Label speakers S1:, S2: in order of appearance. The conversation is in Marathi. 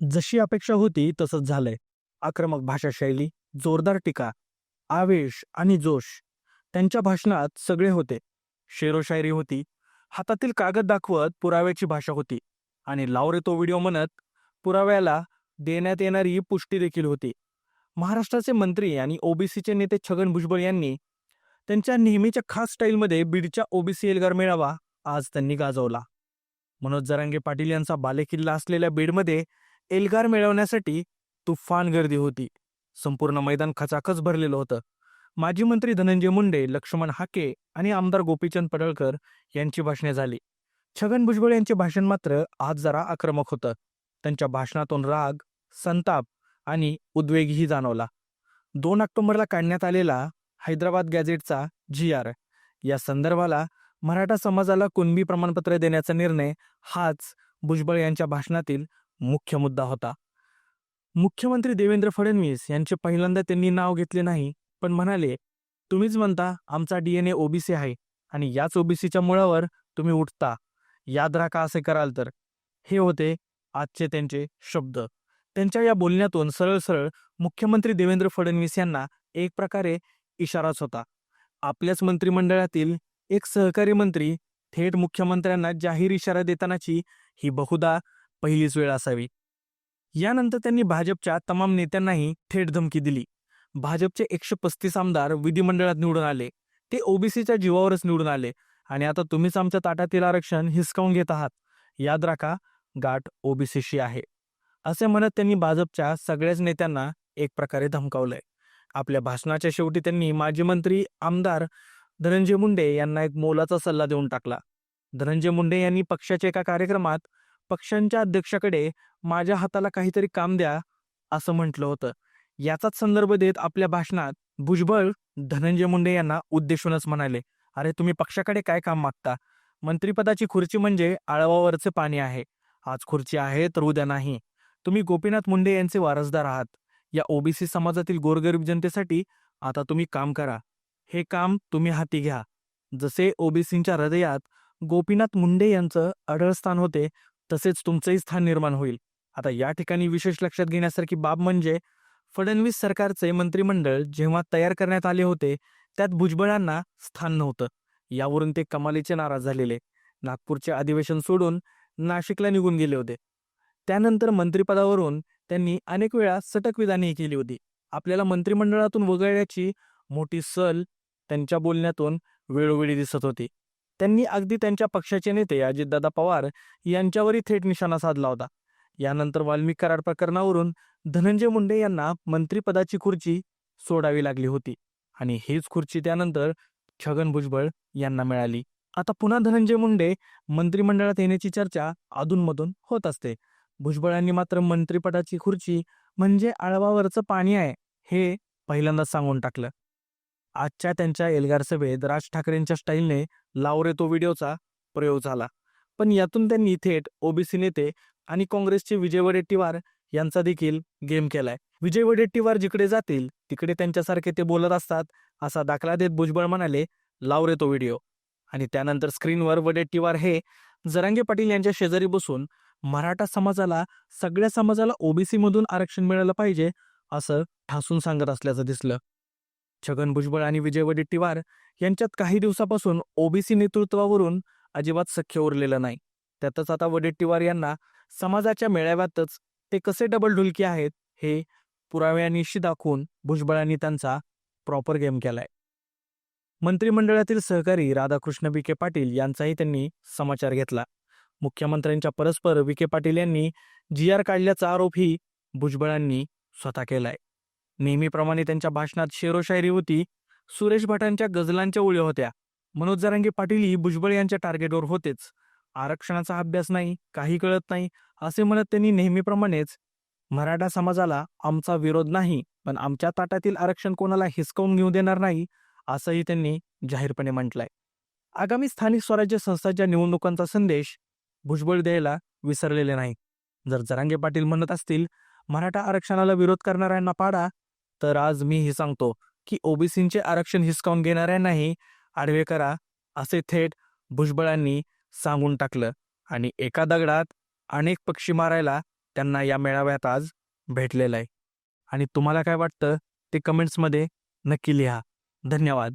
S1: जशी अपेक्षा होती तसंच झालंय. आक्रमक भाषाशैली जोरदार टीका आवेश आणि जोश त्यांच्या भाषणात सगळे होते. शेरोशायरी होती. हातातील कागद दाखवत पुराव्याची भाषा होती. आणि लावरे तो व्हिडिओ म्हणत पुराव्याला देण्यात येणारी पुष्टी देखील होती. महाराष्ट्राचे मंत्री आणि ओबीसीचे नेते छगन भुजबळ यांनी त्यांच्या नेहमीच्या खास स्टाईलमध्ये बीडच्या ओबीसी एल्गार मेळावा आज त्यांनी गाजवला. मनोज जरांगे पाटील यांचा बालेकिल्ला असलेल्या बीडमध्ये एल्गार मिळवण्यासाठी तुफान गर्दी होती. संपूर्ण मैदान खचाखच भरलेलं होतं. माजी मंत्री धनंजय मुंडे लक्ष्मण हाके आणि आमदार गोपीचंद पडळकर यांची भाषणे झाली. छगन भुजबळ यांचे भाषण मात्र आज जरा आक्रमक होतं. त्यांच्या भाषणातून राग संताप आणि उद्वेगही जाणवला. दोन ऑक्टोबरला काढण्यात आलेला हैदराबाद गॅझेटचा जी आर या संदर्भाला मराठा समाजाला कुणबी प्रमाणपत्र देण्याचा निर्णय हाच भुजबळ यांच्या भाषणातील मुख्य मुद्दा होता. मुख्यमंत्री देवेंद्र फडणवीस यांचे पहिल्यांदा त्यांनी नाव घेतले नाही पण म्हणाले तुम्हीच म्हणता आमचा डीएनए ओबीसी आहे आणि याच ओबीसीच्या मुळावर तुम्ही उठता. याद राखा असे कराल तर. हे होते आजचे त्यांचे शब्द. त्यांच्या या बोलण्यातून सरळ सरळ मुख्यमंत्री देवेंद्र फडणवीस यांना एक प्रकारे इशाराच होता. आपल्याच मंत्रिमंडळातील एक सहकारी मंत्री थेट मुख्यमंत्र्यांना जाहीर इशारा देतानाची ही बहुधा पहिलीच वेळ असावी. यानंतर त्यांनी भाजपच्या तमाम नेत्यांनाही थेट धमकी दिली. भाजपचे एकशे पस्तीस आमदार विधिमंडळात निवडून आले. ते ओबीसीच्या जीवावरच निवडून आले. आणि आता तुम्हीच आमच्या ताटातील आरक्षण हिसकावून घेत आहात. याद राखा गाठ ओबीसीशी आहे. असे म्हणत त्यांनी भाजपच्या सगळ्याच नेत्यांना एक प्रकारे धमकावलंय. आपल्या भाषणाच्या शेवटी त्यांनी माजी मंत्री आमदार धनंजय मुंडे यांना एक मोलाचा सल्ला देऊन टाकला. धनंजय मुंडे यांनी पक्षाच्या एका कार्यक्रमात पक्षांच्या अध्यक्षाकडे माझ्या हाताला काहीतरी काम द्या असं म्हटलं होतं. याचाच संदर्भ देत आपल्या भाषणात भुजबळ धनंजय मुंडे यांना उद्देशूनच म्हणाले अरे तुम्ही पक्षाकडे काय काम मागता? मंत्रिपदाची खुर्ची म्हणजे आळवावरचे पाणी आहे. आज खुर्ची आहे तर उद्या नाही. तुम्ही गोपीनाथ मुंडे यांचे वारसदार आहात. या ओबीसी समाजातील गोरगरीब जनतेसाठी आता तुम्ही काम करा. हे काम तुम्ही हाती घ्या. जसे ओबीसींच्या हृदयात गोपीनाथ मुंडे यांचं अढळ स्थान होते तसेच तुमचंही स्थान निर्माण होईल. आता या ठिकाणी विशेष लक्षात घेण्यासारखी बाब म्हणजे फडणवीस सरकारचे मंत्रिमंडळ जेव्हा तयार करण्यात आले होते त्यात भुजबळांना स्थान नव्हतं. यावरून ते कमालीचे नाराज झालेले. नागपूरचे अधिवेशन सोडून नाशिकला निघून गेले होते. त्यानंतर मंत्रिपदावरून त्यांनी अनेक वेळा सटक विधाने केली होती. आपल्याला मंत्रिमंडळातून वगळण्याची मोठी सल त्यांच्या बोलण्यातून वेळोवेळी दिसत होती. त्यांनी अगदी त्यांच्या पक्षाचे नेते अजितदादा पवार यांच्यावरही थेट निशाणा साधला होता. यानंतर वाल्मिक करार प्रकरणावरून धनंजय मुंडे यांना मंत्रिपदाची खुर्ची सोडावी लागली होती आणि हीच खुर्ची त्यानंतर छगन भुजबळ यांना मिळाली. आता पुन्हा धनंजय मुंडे मंत्रिमंडळात येण्याची चर्चा अधूनमधून होत असते. भुजबळांनी मात्र मंत्रिपदाची खुर्ची म्हणजे आळवावरचं पाणी आहे हे पहिल्यांदाच सांगून टाकलं. आजच्या त्यांच्या एल्गार सभेत राज ठाकरेंच्या स्टाईलने लावरे तो व्हिडिओचा प्रयोग झाला. पण यातून त्यांनी थेट ओबीसी नेते आणि काँग्रेसचे विजय वडेट्टीवार यांचा देखील गेम केलाय. विजय वडेट्टीवार जिकडे जातील तिकडे त्यांच्यासारखे ते बोलत असतात असा दाखला देत भुजबळ म्हणाले लावरे तो व्हिडिओ. आणि त्यानंतर स्क्रीनवर वडेट्टीवार हे जरांगे पाटील यांच्या शेजारी बसून मराठा समाजाला सगळ्या समाजाला ओबीसी मधून आरक्षण मिळालं पाहिजे असं ठासून सांगत असल्याचं दिसलं. छगन भुजबळ आणि विजय वडेट्टीवार यांच्यात काही दिवसापासून ओबीसी नेतृत्वावरून अजिबात सख्य उरलेलं नाही. त्यातच आता वडेट्टीवार यांना समाजाच्या मेळाव्यातच ते कसे डबल ढुलकी आहेत हे पुराव्यानिशी दाखवून भुजबळांनी त्यांचा प्रॉपर गेम केलाय. मंत्रिमंडळातील सहकारी राधाकृष्ण विखे पाटील यांचाही त्यांनी समाचार घेतला. मुख्यमंत्र्यांच्या परस्पर विखे पाटील यांनी जी आर काढल्याचा आरोपही भुजबळांनी स्वतः केलाय. नेहमीप्रमाणे त्यांच्या भाषणात शेरोशायरी होती. सुरेश भटांच्या गझलांच्या ओळ्या होत्या. मनोज जरांगे पाटीलही भुजबळ यांच्या टार्गेटवर होतेच. आरक्षणाचा अभ्यास नाही काही कळत नाही असे म्हणत त्यांनी नेहमीप्रमाणेच मराठा समाजाला आमचा विरोध नाही पण आमच्या ताटातील आरक्षण कोणाला हिसकावून घेऊ देणार नाही? असंही त्यांनी जाहीरपणे म्हटलंय. आगामी स्थानिक स्वराज्य संस्थांच्या निवडणुकांचा संदेश भुजबळ द्यायला विसरलेले नाही जर जरांगे पाटील म्हणत असतील मराठा आरक्षणाला विरोध करणाऱ्यांना पाडा तर आज मी हे सांगतो की ओबीसींचे आरक्षण हिसकावून घेणाऱ्यांनाही आडवे करा असे थेट भुजबळांनी सांगून टाकलं आणि एका दगडात अनेक पक्षी मारायला त्यांना या मेळाव्यात आज भेटलेलं आहे. आणि तुम्हाला काय वाटतं ते कमेंट्समध्ये नक्की लिहा. धन्यवाद.